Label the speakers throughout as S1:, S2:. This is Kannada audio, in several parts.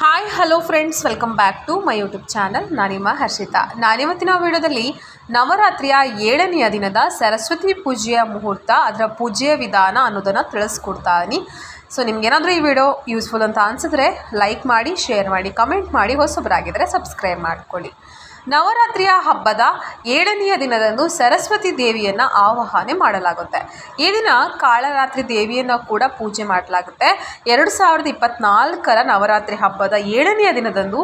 S1: Hi hello friends welcome back to my YouTube channel ನಾನಿಮ್ಮ Harshita ನಾನಿವತ್ತಿನ ವಿಡಿಯೋದಲ್ಲಿ ನವರಾತ್ರಿಯ ಏಳನೆಯ ದಿನದ ಸರಸ್ವತಿ ಪೂಜೆಯ ಮುಹೂರ್ತ, ಅದರ ಪೂಜೆಯ ವಿಧಾನ ಅನ್ನೋದನ್ನು ತಿಳಿಸ್ಕೊಡ್ತಾ ಇದೀನಿ ಸೊ ನಿಮ್ಗೇನಾದರೂ ಈ ವಿಡಿಯೋ ಯೂಸ್ಫುಲ್ ಅಂತ ಅನಿಸಿದ್ರೆ ಲೈಕ್ ಮಾಡಿ ಶೇರ್ ಮಾಡಿ ಕಮೆಂಟ್ ಮಾಡಿ ಹೊಸಬರಾಗಿದ್ದರೆ ಸಬ್ಸ್ಕ್ರೈಬ್ ಮಾಡ್ಕೊಳ್ಳಿ. ನವರಾತ್ರಿಯ ಹಬ್ಬದ ಏಳನೆಯ ದಿನದಂದು ಸರಸ್ವತಿ ದೇವಿಯನ್ನು ಆವಾಹನೆ ಮಾಡಲಾಗುತ್ತೆ. ಈ ದಿನ ಕಾಳರಾತ್ರಿ ದೇವಿಯನ್ನು ಕೂಡ ಪೂಜೆ ಮಾಡಲಾಗುತ್ತೆ. ಎರಡು ಸಾವಿರದ ಇಪ್ಪತ್ನಾಲ್ಕರ ನವರಾತ್ರಿ ಹಬ್ಬದ ಏಳನೆಯ ದಿನದಂದು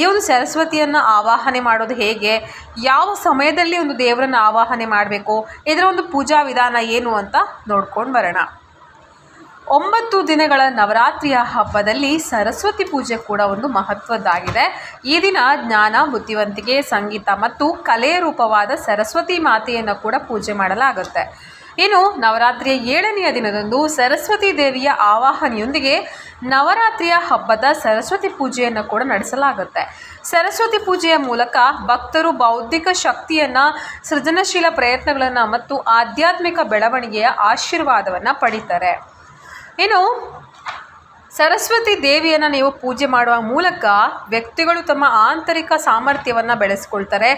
S1: ಈ ಒಂದು ಸರಸ್ವತಿಯನ್ನು ಆವಾಹನೆ ಮಾಡೋದು ಹೇಗೆ? ಯಾವ ಸಮಯದಲ್ಲಿ ಒಂದು ದೇವರನ್ನು ಆವಾಹನೆ ಮಾಡಬೇಕು? ಇದರ ಒಂದು ಪೂಜಾ ವಿಧಾನ ಏನು ಅಂತ ನೋಡ್ಕೊಂಡು ಬರೋಣ. ಒಂಬತ್ತು ದಿನಗಳ ನವರಾತ್ರಿಯ ಹಬ್ಬದಲ್ಲಿ ಸರಸ್ವತಿ ಪೂಜೆ ಕೂಡ ಒಂದು ಮಹತ್ವದ್ದಾಗಿದೆ. ಈ ದಿನ ಜ್ಞಾನ, ಬುದ್ಧಿವಂತಿಕೆ, ಸಂಗೀತ ಮತ್ತು ಕಲೆಯ ರೂಪವಾದ ಸರಸ್ವತಿ ಮಾತೆಯನ್ನು ಕೂಡ ಪೂಜೆ ಮಾಡಲಾಗುತ್ತೆ. ಇನ್ನು ನವರಾತ್ರಿಯ ಏಳನೆಯ ದಿನದಂದು ಸರಸ್ವತಿ ದೇವಿಯ ಆವಾಹನೆಯೊಂದಿಗೆ ನವರಾತ್ರಿಯ ಹಬ್ಬದ ಸರಸ್ವತಿ ಪೂಜೆಯನ್ನು ಕೂಡ ನಡೆಸಲಾಗುತ್ತೆ. ಸರಸ್ವತಿ ಪೂಜೆಯ ಮೂಲಕ ಭಕ್ತರು ಬೌದ್ಧಿಕ ಶಕ್ತಿಯನ್ನು, ಸೃಜನಶೀಲ ಪ್ರಯತ್ನಗಳನ್ನು ಮತ್ತು ಆಧ್ಯಾತ್ಮಿಕ ಬೆಳವಣಿಗೆಯ ಆಶೀರ್ವಾದವನ್ನು ಪಡೀತಾರೆ. ಇನ್ನು ಸರಸ್ವತಿ ದೇವಿಯನ್ನು ನೀವು ಪೂಜೆ ಮಾಡುವ ಮೂಲಕ ವ್ಯಕ್ತಿಗಳು ತಮ್ಮ ಆಂತರಿಕ ಸಾಮರ್ಥ್ಯವನ್ನು ಬೆಳೆಸ್ಕೊಳ್ತಾರೆ.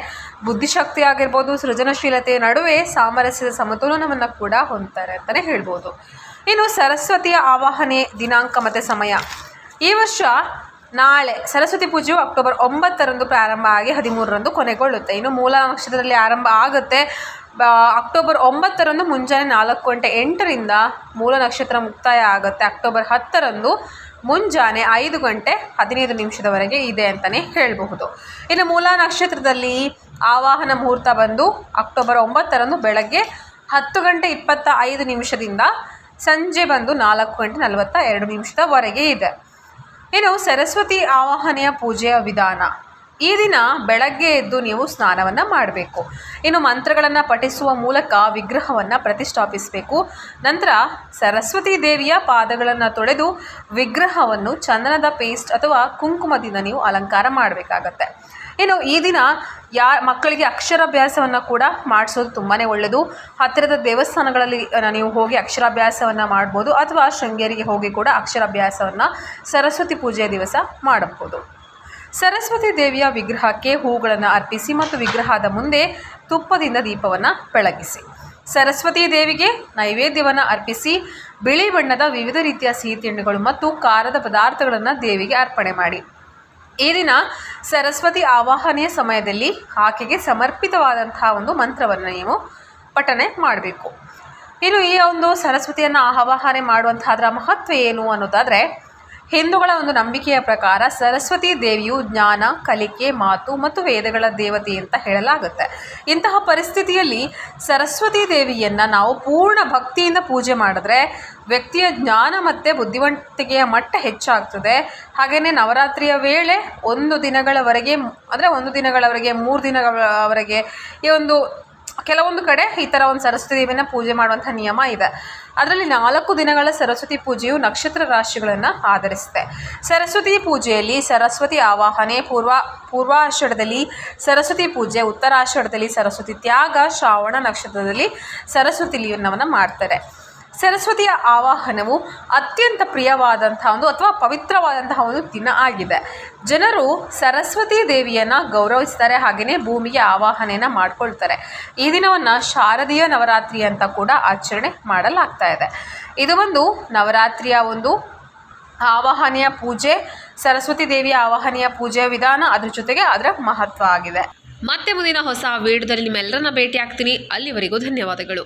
S1: ಬುದ್ಧಿಶಕ್ತಿ ಆಗಿರ್ಬೋದು, ಸೃಜನಶೀಲತೆಯ ನಡುವೆ ಸಾಮರಸ್ಯದ ಸಮತೋಲನವನ್ನು ಕೂಡ ಹೊಂದ್ತಾರೆ ಅಂತಲೇ ಹೇಳ್ಬೋದು. ಇನ್ನು ಸರಸ್ವತಿಯ ಆವಾಹನೆ ದಿನಾಂಕ ಮತ್ತು ಸಮಯ. ಈ ವರ್ಷ ನಾಳೆ ಸರಸ್ವತಿ ಪೂಜೆಯು ಅಕ್ಟೋಬರ್ ಒಂಬತ್ತರಂದು ಪ್ರಾರಂಭ ಆಗಿ ಹದಿಮೂರರಂದು ಕೊನೆಗೊಳ್ಳುತ್ತೆ. ಇನ್ನು ಮೂಲ ನಕ್ಷತ್ರದಲ್ಲಿ ಆರಂಭ ಆಗುತ್ತೆ. ಅಕ್ಟೋಬರ್ ಒಂಬತ್ತರಂದು ಮುಂಜಾನೆ ನಾಲ್ಕು ಗಂಟೆ ಎಂಟರಿಂದ ಮೂಲ ನಕ್ಷತ್ರ ಮುಕ್ತಾಯ ಆಗುತ್ತೆ. ಅಕ್ಟೋಬರ್ ಹತ್ತರಂದು ಮುಂಜಾನೆ ಐದು ಗಂಟೆ ಹದಿನೈದು ನಿಮಿಷದವರೆಗೆ ಇದೆ ಅಂತಲೇ ಹೇಳಬಹುದು. ಇನ್ನು ಮೂಲ ನಕ್ಷತ್ರದಲ್ಲಿ ಆವಾಹನ ಮುಹೂರ್ತ ಬಂದು ಅಕ್ಟೋಬರ್ ಒಂಬತ್ತರಂದು ಬೆಳಗ್ಗೆ ಹತ್ತು ಗಂಟೆ ಇಪ್ಪತ್ತ ಐದು ನಿಮಿಷದಿಂದ ಸಂಜೆ ಬಂದು ನಾಲ್ಕು ಗಂಟೆ ನಲವತ್ತ ಎರಡು ನಿಮಿಷದವರೆಗೆ ಇದೆ. ಇನ್ನು ಸರಸ್ವತಿ ಆವಾಹನೆಯ ಪೂಜೆಯ ವಿಧಾನ. ಈ ದಿನ ಬೆಳಗ್ಗೆ ಎದ್ದು ನೀವು ಸ್ನಾನವನ್ನು ಮಾಡಬೇಕು. ಇನ್ನು ಮಂತ್ರಗಳನ್ನು ಪಠಿಸುವ ಮೂಲಕ ವಿಗ್ರಹವನ್ನು ಪ್ರತಿಷ್ಠಾಪಿಸಬೇಕು. ನಂತರ ಸರಸ್ವತಿ ದೇವಿಯ ಪಾದಗಳನ್ನು ತೊಳೆದು ವಿಗ್ರಹವನ್ನು ಚಂದನದ ಪೇಸ್ಟ್ ಅಥವಾ ಕುಂಕುಮದಿಂದ ನೀವು ಅಲಂಕಾರ ಮಾಡಬೇಕಾಗತ್ತೆ. ಇನ್ನು ಈ ದಿನ ಯಾ ಮಕ್ಕಳಿಗೆ ಅಕ್ಷರಾಭ್ಯಾಸವನ್ನು ಕೂಡ ಮಾಡಿಸೋದು ತುಂಬಾ ಒಳ್ಳೆಯದು ಹತ್ತಿರದ ದೇವಸ್ಥಾನಗಳಲ್ಲಿ ನೀವು ಹೋಗಿ ಅಕ್ಷರಾಭ್ಯಾಸವನ್ನು ಮಾಡ್ಬೋದು ಅಥವಾ ಶೃಂಗೇರಿಗೆ ಹೋಗಿ ಕೂಡ ಅಕ್ಷರಾಭ್ಯಾಸವನ್ನು ಸರಸ್ವತಿ ಪೂಜೆಯ ದಿವಸ ಮಾಡಬಹುದು. ಸರಸ್ವತಿ ದೇವಿಯ ವಿಗ್ರಹಕ್ಕೆ ಹೂಗಳನ್ನು ಅರ್ಪಿಸಿ ಮತ್ತು ವಿಗ್ರಹದ ಮುಂದೆ ತುಪ್ಪದಿಂದ ದೀಪವನ್ನು ಬೆಳಗಿಸಿ. ಸರಸ್ವತಿ ದೇವಿಗೆ ನೈವೇದ್ಯವನ್ನು ಅರ್ಪಿಸಿ, ಬಿಳಿ ಬಣ್ಣದ ವಿವಿಧ ರೀತಿಯ ಸಿಹಿ ತಿಂಡಿಗಳು ಮತ್ತು ಖಾರದ ಪದಾರ್ಥಗಳನ್ನು ದೇವಿಗೆ ಅರ್ಪಣೆ ಮಾಡಿ. ಈ ದಿನ ಸರಸ್ವತಿ ಆವಾಹನೆಯ ಸಮಯದಲ್ಲಿ ಆಕೆಗೆ ಸಮರ್ಪಿತವಾದಂತಹ ಒಂದು ಮಂತ್ರವನ್ನು ನೀವು ಪಠನೆ ಮಾಡಬೇಕು. ಇನ್ನು ಈ ಒಂದು ಸರಸ್ವತಿಯನ್ನು ಆವಾಹನೆ ಮಾಡುವಂತಹದ್ರ ಮಹತ್ವ ಏನು ಅನ್ನೋದಾದರೆ ಹಿಂದೂಗಳ ಒಂದು ನಂಬಿಕೆಯ ಪ್ರಕಾರ ಸರಸ್ವತಿ ದೇವಿಯು ಜ್ಞಾನ, ಕಲಿಕೆ, ಮಾತು ಮತ್ತು ವೇದಗಳ ದೇವತೆ ಅಂತ ಹೇಳಲಾಗುತ್ತೆ. ಇಂತಹ ಪರಿಸ್ಥಿತಿಯಲ್ಲಿ ಸರಸ್ವತಿ ದೇವಿಯನ್ನು ನಾವು ಪೂರ್ಣ ಭಕ್ತಿಯಿಂದ ಪೂಜೆ ಮಾಡಿದ್ರೆ ವ್ಯಕ್ತಿಯ ಜ್ಞಾನ ಮತ್ತು ಬುದ್ಧಿವಂತಿಕೆಯ ಮಟ್ಟ ಹೆಚ್ಚಾಗ್ತದೆ. ಹಾಗೆಯೇ ನವರಾತ್ರಿಯ ವೇಳೆ ಒಂದು ದಿನಗಳವರೆಗೆ, ಅಂದರೆ ಒಂದು ದಿನಗಳವರೆಗೆ, ಮೂರು ದಿನಗಳವರೆಗೆ ಈ ಒಂದು ಕೆಲವೊಂದು ಕಡೆ ಈ ಥರ ಒಂದು ಸರಸ್ವತಿ ದೇವಿನ ಪೂಜೆ ಮಾಡುವಂಥ ನಿಯಮ ಇದೆ. ಅದರಲ್ಲಿ ನಾಲ್ಕು ದಿನಗಳ ಸರಸ್ವತಿ ಪೂಜೆಯು ನಕ್ಷತ್ರ ರಾಶಿಗಳನ್ನು ಆಧರಿಸಿದೆ. ಸರಸ್ವತಿ ಪೂಜೆಯಲ್ಲಿ ಸರಸ್ವತಿ ಆವಾಹನೆ, ಪೂರ್ವ, ಪೂರ್ವಾಷಾಢದಲ್ಲಿ ಸರಸ್ವತಿ ಪೂಜೆ, ಉತ್ತರಾಷಾಢದಲ್ಲಿ ಸರಸ್ವತಿ ತ್ಯಾಗ, ಶ್ರಾವಣ ನಕ್ಷತ್ರದಲ್ಲಿ ಸರಸ್ವತಿ ಲೀನವನ್ನು ಮಾಡ್ತಾರೆ. ಸರಸ್ವತಿಯ ಆವಾಹನವು ಅತ್ಯಂತ ಪ್ರಿಯವಾದಂತಹ ಒಂದು ಅಥವಾ ಪವಿತ್ರವಾದಂತಹ ಒಂದು ದಿನ ಆಗಿದೆ. ಜನರು ಸರಸ್ವತಿ ದೇವಿಯನ್ನು ಗೌರವಿಸ್ತಾರೆ, ಹಾಗೆಯೇ ಭೂಮಿಗೆ ಆವಾಹನೆಯನ್ನು ಮಾಡ್ಕೊಳ್ತಾರೆ. ಈ ದಿನವನ್ನು ಶಾರದೀಯ ನವರಾತ್ರಿ ಅಂತ ಕೂಡ ಆಚರಣೆ ಮಾಡಲಾಗ್ತಾ ಇದೆ. ಇದು ಒಂದು ನವರಾತ್ರಿಯ ಒಂದು ಆವಾಹನೆಯ ಪೂಜೆ, ಸರಸ್ವತಿ ದೇವಿಯ ಆವಾಹನೆಯ ಪೂಜೆಯ ವಿಧಾನ, ಅದ್ರ ಜೊತೆಗೆ ಅದರ ಮಹತ್ವ ಆಗಿದೆ. ಮತ್ತೆ ಮುಂದಿನ ಹೊಸ ವಿಡಿಯೋದಲ್ಲಿ ನಿಮ್ಮೆಲ್ಲರನ್ನ ಭೇಟಿ ಆಗ್ತೀನಿ ಅಲ್ಲಿವರೆಗೂ ಧನ್ಯವಾದಗಳು.